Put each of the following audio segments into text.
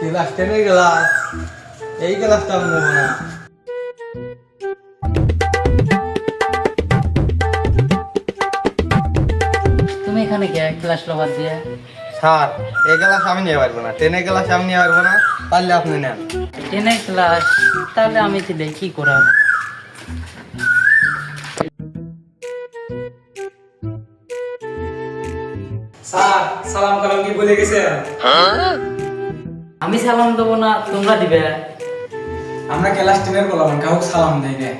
Class টেনের class এই ক্লাসটা আমি নেব না। তুমি এখানে কে? ক্লাস লবার দিয়ে। স্যার এই ক্লাস আমি নিয়ে পারব না। টেনের ক্লাস আমি নিয়ে পারব না পারলে আপনি নেন। টেনের ক্লাস তাহলে আমি দিলে কি করার? স্যার সালাম কালাম কি বলে গেছে? আমি সালাম দেবো না তোমরা দিবে। আমরা ক্লাস টেনের বললাম কাউকে সালাম দেই না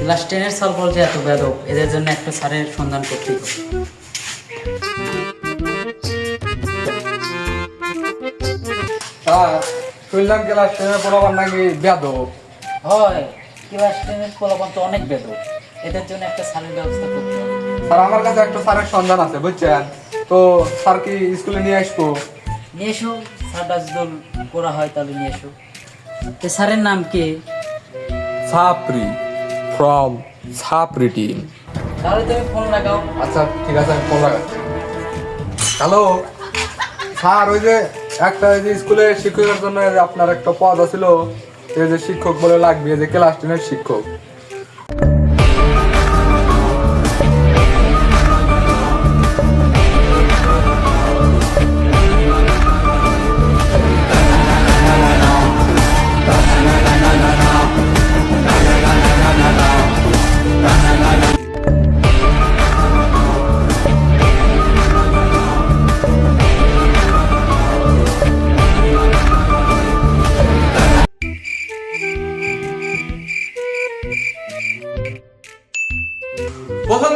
ক্লাস টেনের সাল বলছে এত বেদক এদের জন্য একটা স্যারের সন্ধান করতেই হবে। স্যার শুনলাম ক্লাস টেনের পড়াবার নাকি বেদ হয় ক্লাস টেনের ফলাফল তো অনেক বেদক এদের জন্য একটা স্যারের ব্যবস্থা করতে হবে। স্যার আমার কাছে একটা স্যারের সন্ধান আছে বুঝছেন? তো স্যার কি স্কুলে নিয়ে আসব? নিয়ে এসো স্যারটা যদি করা হয় তাহলে নিয়ে এসো। তো স্যারের নাম কি? সাপ্রি ফ্রম সাপ্রি টিম। তাহলে তুমি ফোন লাগাও। আচ্ছা ঠিক আছে আমি ফোন লাগাচ্ছি। হ্যালো? স্যার ওই যে একটা ওই যে স্কুলে শিক্ষকের জন্য আপনার একটা পদ আছিল এই যে শিক্ষক বলে লাগবে যে ক্লাস টেনের শিক্ষক।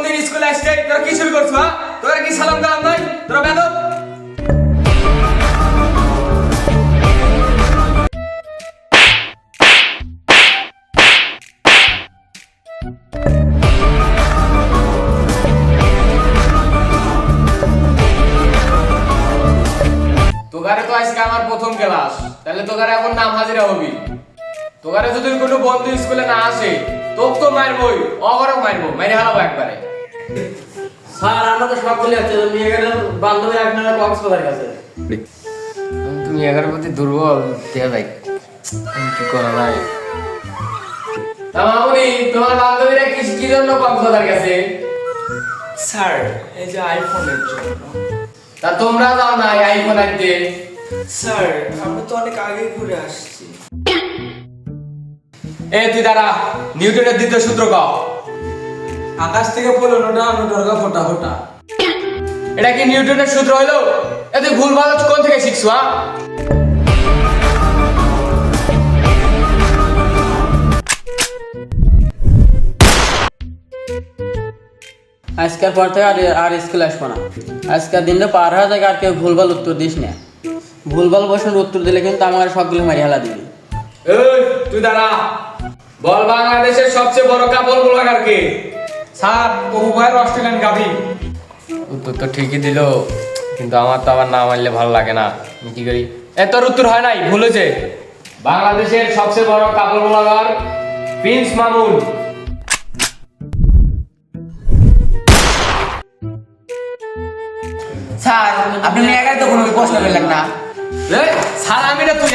দিন স্কুলে আসছে। তোরা কি করছ হ্যাঁ তোরা কি সালাম কালাম নাই? তোরা বেদব? তোকারে তো আজকে আমার প্রথম ক্লাস। তাহলে তোকারে এখন নাম হাজিরা হবি। তোকারে যদি কোনো বন্ধু স্কুলে না আসে তোক তো মারবই অগরক মারবো মেরে হারাবো একবারে। স্যার আমরা তো সবগুলি আছে নিয়ে গেলে বান্ধবী আপনারা কক্সবাজার কাছে। তুমি এগারো প্রতি দুর্বল দেয়া ভাই? কি করা যায়? তা মামুনি তোমার বান্ধবীরা কি কি জন্য কক্সবাজার গেছে স্যার এই যে আইফোনের জন্য। তা তোমরা যাও না আইফোন আনতে। স্যার আমরা তো অনেক আগে ঘুরে আসছি। এ তুই দাঁড়া নিউটনের দ্বিতীয় সূত্র ক। আকাশ থেকে পড়ল নোটা নোটার ফোটা ফোটা। এটা কি নিউটনের সূত্র হলো? এ তুই ভুল ভালো কোন থেকে শিখছো হ্যাঁ আজকের পর থেকে আর আর স্কুলে আসব না। আজকের দিনটা পার হয়ে যায় আর কেউ ভুলভাল উত্তর দিস না। ভুলভাল প্রশ্নের উত্তর দিলে কিন্তু আমার সবগুলো মারি হেলা দিবি। তুই দাঁড়া বল বাংলাদেশের সবচেয়ে বড় কাপড় ব্লগার কে? স্যার বহু ভাইয়ের অস্ট্রেলিয়ান গাভি। উত্তর তো ঠিকই দিল কিন্তু আমার তো আবার না মানলে ভালো লাগে না। আমি কি করি? এত তোর উত্তর হয় নাই ভুল হয়েছে। বাংলাদেশের সবচেয়ে বড় কাপড় ব্লগার প্রিন্স মামুন। স্যার আপনি নিয়ে গেলে তো কোনো প্রশ্ন পেলেন না। সারা আমি রে তুই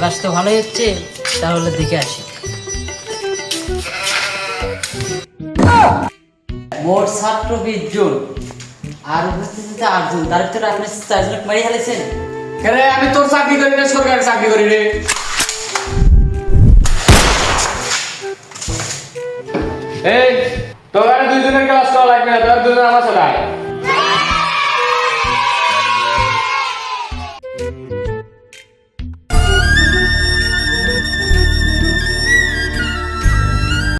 ক্লাস তো ভালোই হচ্ছে, তাহলে দেখে আসি। মোট ছাত্র বিশ জন। আর উপস্থিত আটজন তার ভিতরে আপনি চারজন মারি ফেলেছেন? আমি তোর চাকরি করি না সরকারি চাকরি করি রে। এই, তোর দুইজনের ক্লাস করা লাগবে না, তোর দুজন আমার আয়।